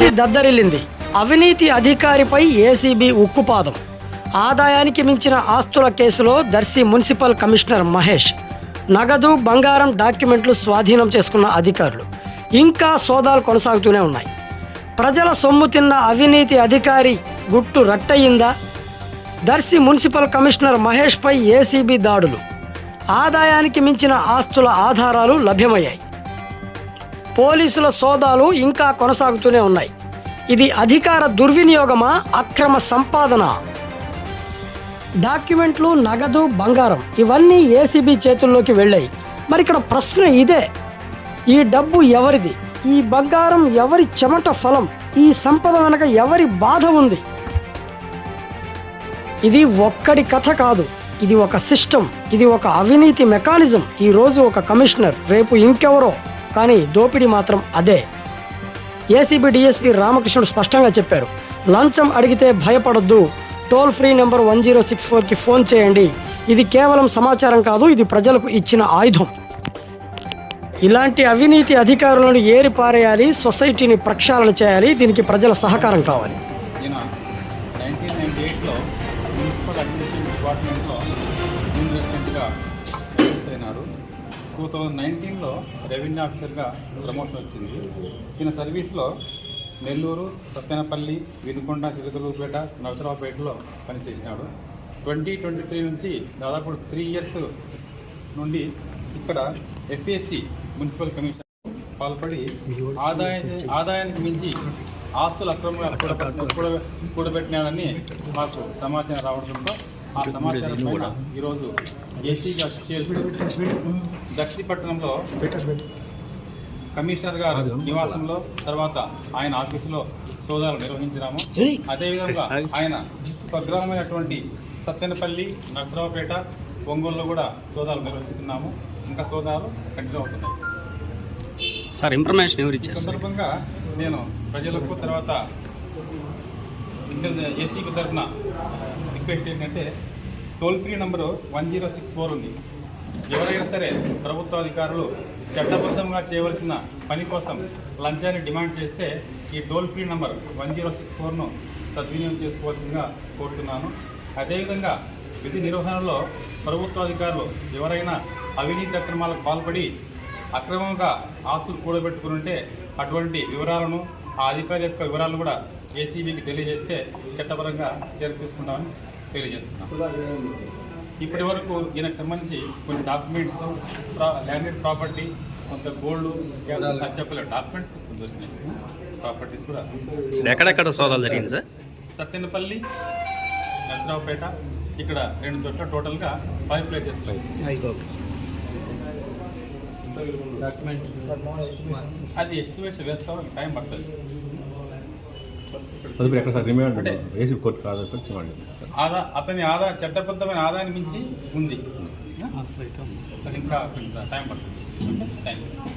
AC దద్దరిల్లింది. అవినీతి అధికారిపై ACB ఉక్కుపాదం. ఆదాయానికి మించిన ఆస్తుల కేసులో దర్శి మున్సిపల్ కమిషనర్ మహేష్. నగదు బంగారం డాక్యుమెంట్లు స్వాధీనం చేసుకున్న అధికారులు. ఇంకా సోదాలు కొనసాగుతూనే ఉన్నాయి. ప్రజల సొమ్ము తిన్న అవినీతి అధికారి గుట్టు రట్టయిందా? దర్శి మున్సిపల్ కమిషనర్ మహేష్పై ఏసీబీ దాడులు. ఆదాయానికి మించిన ఆస్తుల ఆధారాలు లభ్యమయ్యాయి. పోలీసుల సోదాలు ఇంకా కొనసాగుతూనే ఉన్నాయి. ఇది అధికార దుర్వినియోగమా అక్రమ సంపాదన? డాక్యుమెంట్లు నగదు బంగారం ఇవన్నీ ఏసీబీ చేతుల్లోకి వెళ్ళాయి. మరి ఇక్కడ ప్రశ్న ఇదే. ఈ డబ్బు ఎవరిది? ఈ బంగారం ఎవరి చెమట ఫలం? ఈ సంపద వెనక ఎవరి బాధ ఉంది? ఇది ఒక్కడి కథ కాదు. ఇది ఒక సిస్టమ్. ఇది ఒక అవినీతి మెకానిజం. ఈ రోజు ఒక కమిషనర్ రేపు ఇంకెవరో? కానీ దోపిడీ మాత్రం అదే. ఏసీబీ డీఎస్పీ రామకృష్ణుడు స్పష్టంగా చెప్పారు. లంచం అడిగితే భయపడొద్దు. Toll free number one zero six ఫోర్కి ఫోన్ చేయండి. ఇది కేవలం సమాచారం కాదు ఇది ప్రజలకు ఇచ్చిన ఆయుధం. ఇలాంటి అవినీతి అధికారులను ఏరి పారేయాలి సొసైటీని ప్రక్షాళన చేయాలి దీనికి ప్రజల సహకారం కావాలి. మున్సిపల్ అడ్మినిస్ట్రేషన్ డిపార్ట్మెంట్లో రెసిడెంట్గా అయినారు టూ థౌజండ్ నైన్టీన్లో రెవెన్యూ ఆఫీసర్గా ప్రమోషన్ వచ్చింది. ఈయన సర్వీస్లో నెల్లూరు సత్యనపల్లి వినుకొండ చిరుకలూరుపేట నరసరావుపేటలో పనిచేసినాడు. ట్వంటీ ట్వంటీ త్రీ నుంచి దాదాపు త్రీ ఇయర్స్ నుండి ఇక్కడ ఎఫ్ఏసి మున్సిపల్ కమిషన్ పాల్పడి ఆదాయ ఆదాయానికి మించి ఆస్తులు అక్రమంగా కూడ- కూడబెట్టినాడని మాకు సమాచారం రావడంతో ఆ సమాచారం పైన ఈరోజు ఏసీ అఫీషియల్స్ దక్షిపట్నంలో కమిషనర్ గారు నివాసంలో తర్వాత ఆయన ఆఫీసులో సోదాలు నిర్వహించినాము. అదేవిధంగా ఆయన స్వగ్రామైనటువంటి సత్తెనపల్లి నరసరావుపేట ఒంగోలులో కూడా సోదాలు నిర్వహిస్తున్నాము. ఇంకా సోదాలు కంటిన్యూ అవుతున్నాయి. సార్ ఇన్ఫర్మేషన్ ఎవరు సందర్భంగా నేను ప్రజలకు తర్వాత ఏసీబీ తరఫున రిక్వెస్ట్ ఏంటంటే toll free number one zero six four ఉంది. ఎవరైనా సరే ప్రభుత్వ అధికారులు చట్టబద్ధంగా చేయవలసిన పని కోసం లంచాన్ని డిమాండ్ చేస్తే ఈ toll free number one zero six ఫోర్ను సద్వినియోగం చేసుకోవాల్సిందిగా కోరుతున్నాను. అదేవిధంగా విధి నిర్వహణలో ప్రభుత్వ అధికారులు ఎవరైనా అవినీతి అక్రమాలకు పాల్పడి అక్రమంగా ఆస్తులు కూడబెట్టుకుని ఉంటే అటువంటి వివరాలను ఆ అధికారి యొక్క వివరాలను కూడా ఏసీబీకి తెలియజేస్తే చట్టపరంగా చర్య తీసుకుంటామని తెలియజేస్తున్నాం. ఇప్పటి వరకు ఈయనకు సంబంధించి కొన్ని డాక్యుమెంట్స్ ల్యాండెడ్ ప్రాపర్టీ కొంత గోల్డ్ చెప్పలేదు డాక్యుమెంట్స్ ప్రాపర్టీస్ కూడా ఎక్కడెక్కడ సోదాలు జరిగింది సార్? సత్తెనపల్లి నరసరావుపేట ఇక్కడ రెండు చోట్ల టోటల్గా ఫైవ్ ప్లేసెస్లో అది ఎస్టిమేషన్ వేస్తాం టైం పడుతుంది. ఎక్కడ సార్? రిమాండ్ అంటే- ఏసీ కోర్టు కాదు ఆదా అతని ఆదా చట్టబద్ధమైన ఆదాయాన్ని మించి ఉంది. ఇంకా టైం పడుతుంది.